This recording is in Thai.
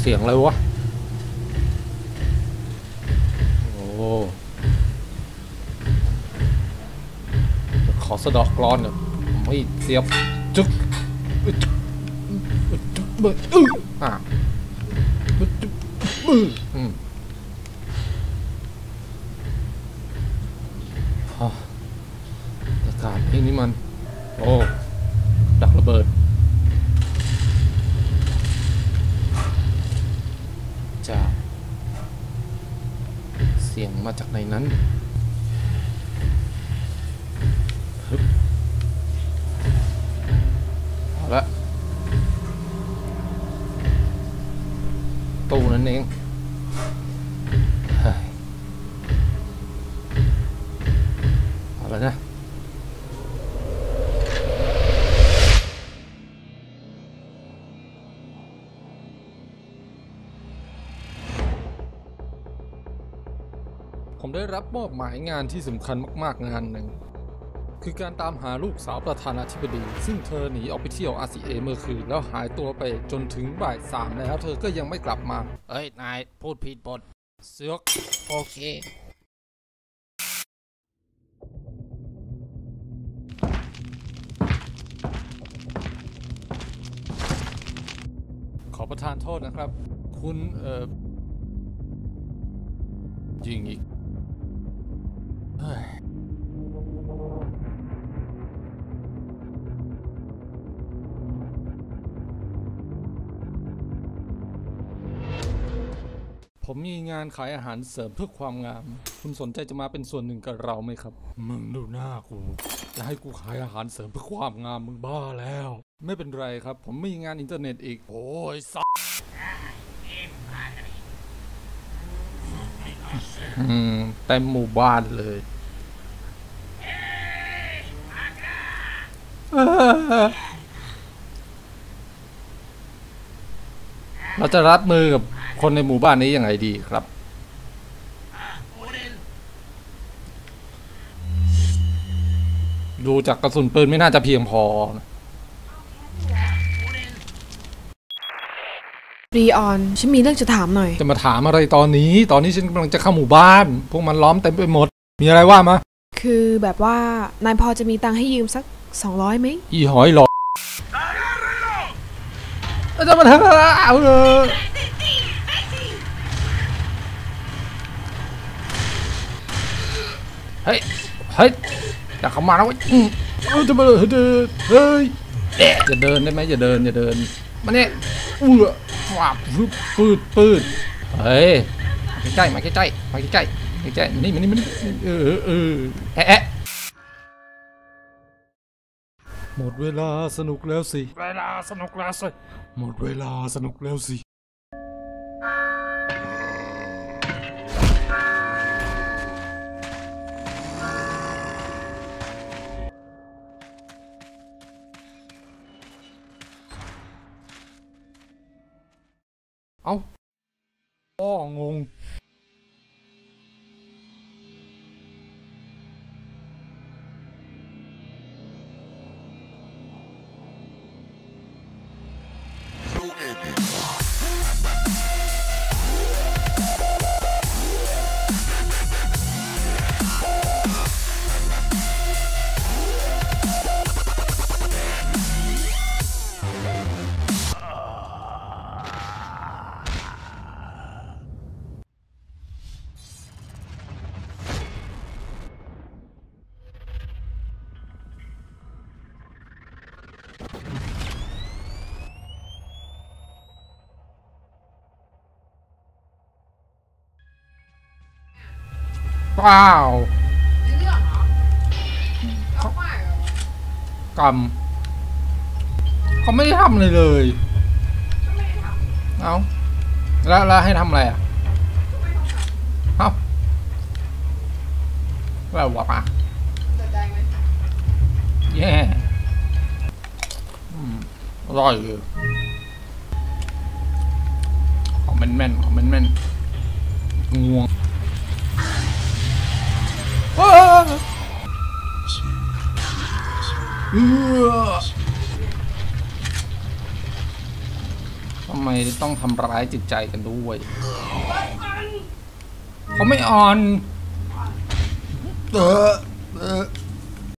เสียงอะไรวะ โอ้ขอสะดอกกรอนหน่อยไม่เสียบจึ๊กจึ๊กจึ๊กเบิดอื้ออะจึ๊กอื้ออืมพออากาศเพลงนี้มัน โอ้ ดักระเบิด จะเสียงมาจากในนั้นฮึบเอาละตู้นั่นเองเฮ้ยเอาละนะ ผมได้รับมอบหมายงานที่สำคัญมากๆงานหนึ่ง คือการตามหาลูกสาวประธานาธิบดี ซึ่งเธอหนีออกไปเที่ยว RCA เมื่อคืน แล้วหายตัวไปจนถึงบ่ายสามแล้วเธอก็ยังไม่กลับมา เอ้ย นายพูดผิดบทเสือกโอเคขอประทานโทษนะครับ คุณเอ่อยิงอีกเฮ้ย ผมมีงานขายอาหารเสริมเพื่อความงาม คุณสนใจจะมาเป็นส่วนหนึ่งกับเราไหมครับ มึงดูหน้ากูจะให้กูขายอาหารเสริมเพื่อความงามมึงบ้าแล้ว ไม่เป็นไรครับ ผมมีงานอินเทอร์เน็ตอีก โอ้ยสัส อืมเต็มหมู่บ้านเลยเราจะรับมือกับคนในหมู่บ้านนี้ยังไงดีครับ ดูจากกระสุนปืนไม่น่าจะเพียงพอนะ รีออน ฉันมีเรื่องจะถามหน่อย จะมาถามอะไรตอนนี้ ตอนนี้ฉันกำลังจะเข้าหมู่บ้าน พวกมันล้อมเต็มไปหมด มีอะไรว่ามา คือแบบว่านายพอจะมีตังค์ให้ยืมสัก 200ไหมอีหอยหลอกจะมาทำอะไรเอาเลยเฮ้ย เฮ้ยอยากเข้ามาแล้วเว้ยอืมเอาจะมาเดินเฮ้ยเอ๊ะอย่าเดินได้ไหมอย่าเดินอย่าเดินมาเนี่ยอู้ย ว้าบฟึบปืดปืดเฮ้ยมาใกล้ๆมาใกล้ๆมาใกล้ๆมาใกล้ๆมานี่มานี่มานี่เออเออเออแอะแอะหมดเวลาสนุกแล้วสิ เวลาสนุกแล้วสิ หมดเวลาสนุกแล้วสิ เอาอ้องง ว้าวกรรมเขาไม่ได้ทำอะไรเลยเอาแล้วแล้วให้ทำอะไรอะเอาแล้ววะปะแย่อืมอร่อยเลยของแม่นๆของแม่นๆง่วง อ้าเออทำไมต้องทำร้ายจิตใจกันด้วยเขาไม่อ่อน เออเออ